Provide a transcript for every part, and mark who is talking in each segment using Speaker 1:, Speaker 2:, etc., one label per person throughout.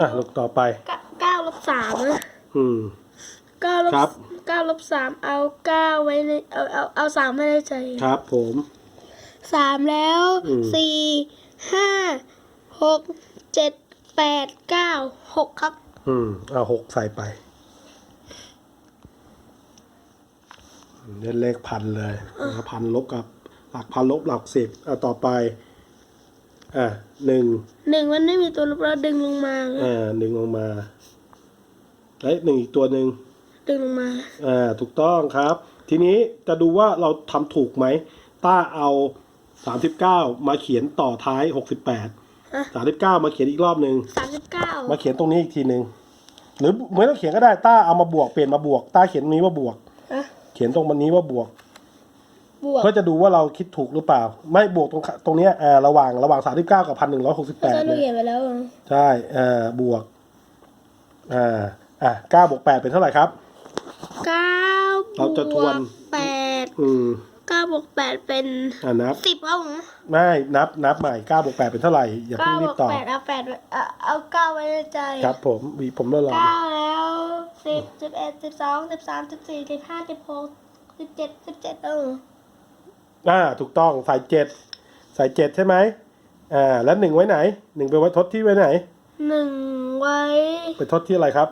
Speaker 1: อะลูกต่อไป
Speaker 2: เก้าเก้าลบสามนะ
Speaker 1: อืม
Speaker 2: เก้าลบ
Speaker 1: ครับ
Speaker 2: เก้าลบสามเอาเก้าไว้ในเอาเอาเอาสามไว้ในใจ
Speaker 1: ครับผม
Speaker 2: สามแล้ว
Speaker 1: อืม
Speaker 2: สี่ห้าหกเจ็ดแปดเก้าหกครับ
Speaker 1: อืมเอาหกใส่ไปเล่นเลขพันเลยนะครับพันลบกับ หลักพันลบหลักสิบอะต่อไป อะหนึ่ง
Speaker 2: หนึ่งมันไม่มีตัวลบเราดึงลงมา
Speaker 1: อ่าหนึ่งลงมาแล้วหนึ่งอีกตัวหนึ่ง
Speaker 2: ดึงลงมา
Speaker 1: อ่าถูกต้องครับ ทีนี้จะดูว่าเราทำถูกไหมต้าเอาสามสิบเก้ามาเขียนต่อท้ายหกสิบแปด
Speaker 2: อะ
Speaker 1: สามสิบเก้ามาเขียนอีกรอบหนึ่ง
Speaker 2: สามสิบเก้า
Speaker 1: มาเขียนตรงนี้อีกทีหนึ่งหรือไม่ต้องเขียนก็ได้ต้าเอามาบวกเปลี่ยนมาบวกต้าเขียนตรงนี้ว่าบวก
Speaker 2: อะ
Speaker 1: เขียนตรงมันนี้ว่าบวก
Speaker 2: บวก
Speaker 1: เพื่อจะดูว่าเราคิดถูกหรือเปล่า ไม่บวกตรงตรงเนี้ยอ่าระหว่างระหว่างสามสิบเก้ากับพันหนึ่งร้อยหกสิบแป
Speaker 2: แล้ว
Speaker 1: ด
Speaker 2: ก็หนู
Speaker 1: เนี่ย
Speaker 2: เขียนไปแล้ว
Speaker 1: ใช่อ่าบวกอ่าอะเก้าบวกแปดเป็นเท่าไหร่ครับ
Speaker 2: เก้าบ
Speaker 1: เราจะท
Speaker 2: ว
Speaker 1: วน
Speaker 2: กแปด
Speaker 1: อืม
Speaker 2: เก้าบวกแปดเป็น
Speaker 1: อ่านับ
Speaker 2: สิบครับผม
Speaker 1: ไม่นับนับใหม่เก้าบวกแปดเป็นเท่าไหร่อย่า
Speaker 2: เก้า
Speaker 1: เพิ่งรี
Speaker 2: บบวก
Speaker 1: ตอบ
Speaker 2: แปดเอาแปดไว้เอาเอาเก้าไว้ในใจ
Speaker 1: ครับผมมีผมรอรอ
Speaker 2: เก้าแล้วสิบสิบเอ็ดสิบสองสิบสามสิบสี่สิบห้าสิบหกสิบเจ็ดสิบเจ็ดเออ
Speaker 1: อ่าถูกต้องใส่เจ็ดใส่เจ็ดใช่ไหมอ่าแล้วหนึ่งไว้ไหนหนึ่งไปไว้ทดที่ไว้ไหน
Speaker 2: หนึ่งไว้
Speaker 1: ไปทดที่อะไรครับ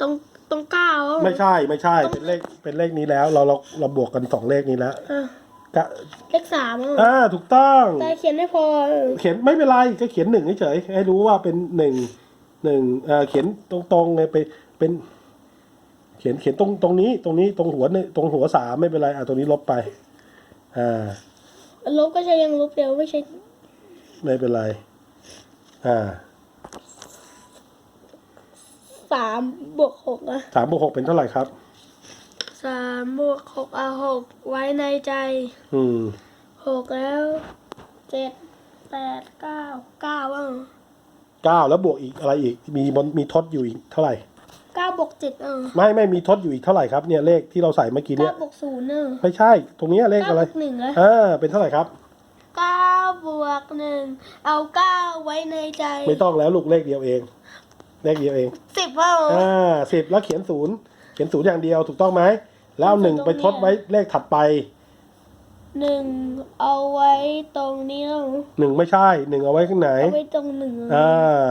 Speaker 2: ตรงตรงเก้า
Speaker 1: ไม่ใช่ไม่ใช่เป็นเลขเป็นเลขนี้แล้ว เราเราเราบวกกันสองเลขนี้แล้ว
Speaker 2: อะ
Speaker 1: กะ
Speaker 2: เลขสามอะ
Speaker 1: อ่าถูกต้อง
Speaker 2: แต่เขียนไม่พอเออ
Speaker 1: เขียนไม่เป็นไรก็เขียนหนึ่งเฉยๆให้รู้ว่าเป็นหนึ่งหนึ่งเอ่อเขียนตรงๆเลยไปเป็น เขียนเขียนตรงตรงนี้ตรงนี้ตรงหัวเนี่ยตรงหัวสามไม่เป็นไรอะตรงนี้ลบไป อ่า
Speaker 2: ลบก็ใช้ยังลบเดียวไม่ใช่
Speaker 1: ไม่เป็นไร อ่า
Speaker 2: สามบวกหกอะ
Speaker 1: สามบวกหกเป็นเท่าไหร่ครับ
Speaker 2: สามบวกหกเอาหกไว้ในใจ
Speaker 1: อืม
Speaker 2: หกแล้วเจ็ดแปดเก้าเก้าอะ
Speaker 1: เก้าแล้วบวกอีกอะไรอีก มีบนมีทดอยู่อีกเท่าไหร่
Speaker 2: เก้าบวกเจ็ดเออ
Speaker 1: ไม่ไม่มีทดอยู่อีกเท่าไหร่ครับเนี่ยเลขที่เราใส่เมื่อกี้
Speaker 2: เก้า
Speaker 1: เนี่ย
Speaker 2: บวกศูนย์เออ
Speaker 1: ไม่ใช่ ตรงเนี้ยเลข
Speaker 2: เก้า
Speaker 1: อะไร
Speaker 2: บวกหนึ่งอะ
Speaker 1: อ่าเป็นเท่าไหร่ครับ
Speaker 2: เก้าบวกหนึ่งเอาเก้าไว้ในใจ
Speaker 1: ไม่ต้องแล้วลูกเลขเดียวเอง เลขเดียวเอง
Speaker 2: สิบว่า
Speaker 1: อ่าสิบแล้วเขียนศูนย์เขียนศูนย์อย่างเดียวถูกต้องไหมแล้วเอาหนึ่งไปทดไว้เลขถัดไป
Speaker 2: หนึ่งเอาไว้ตรงนี้เอา
Speaker 1: หนึ่งไม่ใช่หนึ่งเอาไว้ข้างไหน
Speaker 2: เอาไว้ตรงหนึ่ง
Speaker 1: อ่า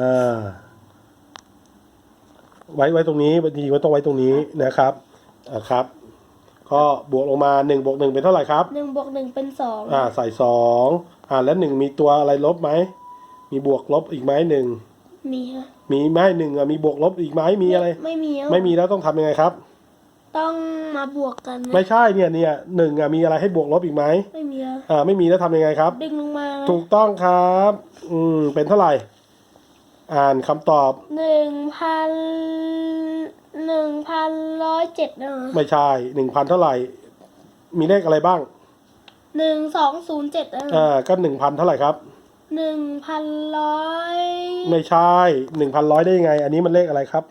Speaker 1: อ่า ไว้ไว้ตรงนี้บางทีไว้ต้องไว้ตรงนี้นะครับอ่าครับ ก็บวกลงมาหนึ่งบวกหนึ่งเป็นเท่าไหร่ครับ
Speaker 2: หนึ่งบวกหนึ่งเป็นสอง
Speaker 1: อ่าใส่สองอ่าแล้วหนึ่งมีตัวอะไรลบไหมมีบวกลบอีกไหมหนึ่ง
Speaker 2: มีฮะ
Speaker 1: มีไหมหนึ่งอะมีบวกลบอีกไหมมีอะไร
Speaker 2: ไม่มีอะ
Speaker 1: ไม่มีแล้วต้องทำยังไงครับ
Speaker 2: ต้องมาบวกกันนะ
Speaker 1: ไม่ใช่เนี่ยเนี่ยหนึ่งอะมีอะไรให้บวกลบอีกไหม
Speaker 2: ไม่มีอะ
Speaker 1: อ่าไม่มีแล้วทำยังไงครับ
Speaker 2: ดึงลงมา
Speaker 1: ถูกต้องครับ อืมเป็นเท่าไหร่ อ่านคำตอบ
Speaker 2: หนึ่งพันหนึ่งพันร้อยเจ็ดนะ
Speaker 1: ไม่ใช่หนึ่งพันเท่าไหร่ มีเลขอะไรบ้าง
Speaker 2: หนึ่งสองศูนย์เจ็ดนะ
Speaker 1: อ่าก็หนึ่งพันเท่าไหร่ครับ
Speaker 2: หนึ่งพันร้อย
Speaker 1: ไม่ใช่หนึ่งพันร้อยได้ยังไง อันนี้มันเลขอะไรครับ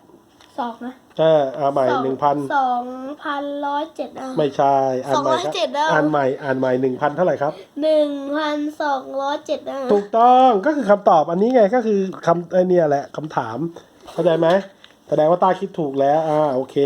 Speaker 2: สองนะ
Speaker 1: อ่าอ่าใหม่หนึ่งพัน
Speaker 2: สองพันร้อยเจ็ดนะ
Speaker 1: ไม่ใช่อ่านใหม่ค
Speaker 2: สองร้อยเจ็ดแล้
Speaker 1: รับ
Speaker 2: ว
Speaker 1: อ่านใหม่อ่านใหม่หนึ่งพันเท่าไหร่ครับ
Speaker 2: หนึ่งพันสองร้อยเจ็ดนะ
Speaker 1: ถูกต้องก็คือคำตอบอันนี้ไงก็คือคำไอเนี่ยแหละคำถามเข้าใจไหมแสดงว่าตาคิดถูกแล้วอ่าโอเค